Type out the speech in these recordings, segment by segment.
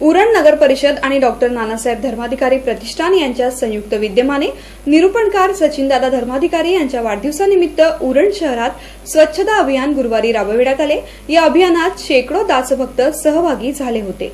उरण नगर परिषद आणि डॉक्टर नानासाहेब धर्माधिकारी प्रतिष्ठान यांच्या संयुक्त विद्यमाने निरूपणकार सचिनदादा धर्माधिकारी यांच्या वाढदिवसानिमित्त उरण शहरात स्वच्छता अभियान गुरुवारी राबविण्यात आले. या अभियानात शेकडो दासभक्त सहभागी झाले होते.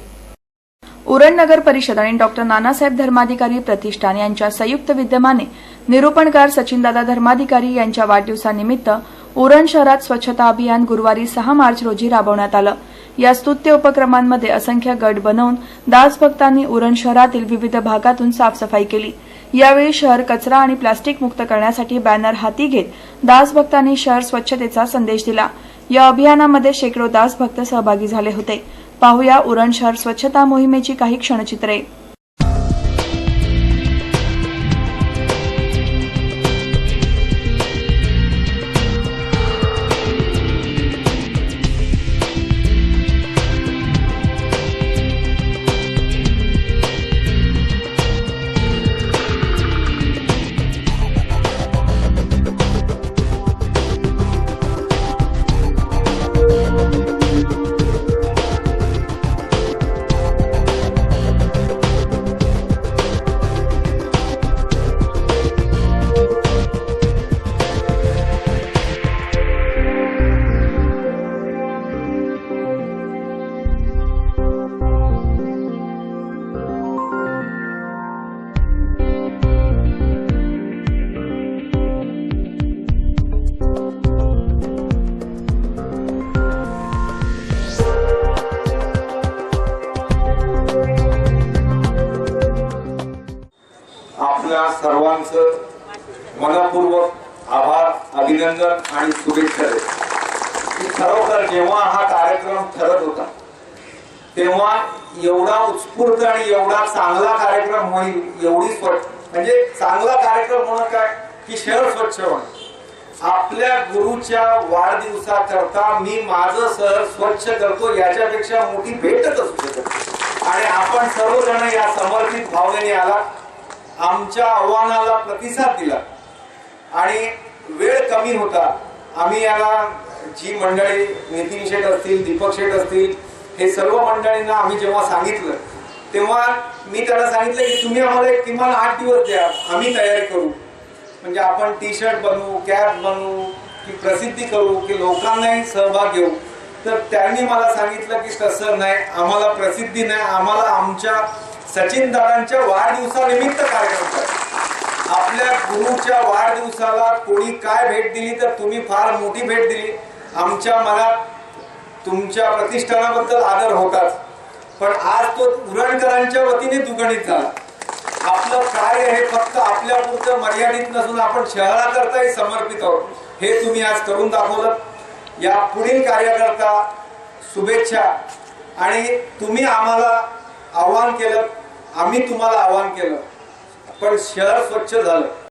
उरण नगर परिषद आणि डॉक्टर नानासाहेब धर्माधिकारी प्रतिष्ठान यांच्या संयुक्त विद्यमाने निरूपणकार सचिनदादा धर्माधिकारी यांच्या वाढदिवसानिमित्त उरण शहरात स्वच्छता अभियान गुरुवारी सहा मार्च रोजी राबवण्यात आलं. या स्तुत्य उपक्रमांमध्ये असंख्य गट बनवून दासभक्तांनी उरण शहरातील विविध भागातून साफसफाई केली. यावेळी शहर कचरा आणि प्लास्टिक मुक्त करण्यासाठी बॅनर हाती घेत दासभक्तांनी शहर स्वच्छतेचा संदेश दिला. या अभियानामध्ये शेकडो दासभक्त सहभागी झाले होते. पाहूया उरण शहर स्वच्छता मोहिमेची काही क्षणचित्रे. आपल्या सर्वांचं मनपूर्वक आभार अभिनंदन आणि शुभेच्छा देतो. खरोखर जेव्हा हा कार्यक्रम ठरत होता तेव्हा एवढा उत्स्फूर्त आणि एवढा चांगला कार्यक्रम होईल एवढी स्वच्छ म्हणजे चांगला कार्यक्रम होणं काय? की शहर स्वच्छ होणं. आपल्या गुरुच्या वाढदिवसाकरता मी माझं शहर स्वच्छ करतो याच्यापेक्षा मोठी भेटच असू शकत आणि आपण सर्वजण या समर्पित भावनेने आला आमच्या आव्हानाला प्रतिसाद दिला. आणि वेळ कमी होता. आम्ही याला जी मंडळी नितीन शेठ असतील दीपक शेठ असतील हे सर्व मंडळींना आम्ही जेव्हा सांगितलं तेव्हा मी त्याला सांगितलं की तुम्ही आम्हाला एक किमान आठ दिवस द्या. आम्ही तयारी करू. म्हणजे आपण टी शर्ट बनवू कॅप बनवू की प्रसिद्धी करू की लोकांनाही सहभाग घेऊ. तर त्यांनी मला सांगितलं की तसं नाही आम्हाला प्रसिद्धी नाही. आम्हाला आमच्या सचिन दादांच्या वाढदिवसानिमित्त कार्यक्रम करतात आपल्या गुरुच्या वाढदिवसाला कोणी काय भेट दिली तर तुम्ही फार मोठी भेट दिली. आमच्या मनात तुमच्या प्रतिष्ठानाबद्दल आदर होताच. पण आज तो उरणकरांच्या वतीने दुगणित झाला. आपलं कार्य हे फक्त आपल्या पुरतं मर्यादित नसून आपण शहराकरताही समर्पित आहोत. हे तुम्ही आज करून दाखवलं. या पुढील कार्याकरता शुभेच्छा. आणि तुम्ही आम्हाला आव्हान केलं आम्ही तुम्हाला आवाहन केलं पण शहर स्वच्छ झालं.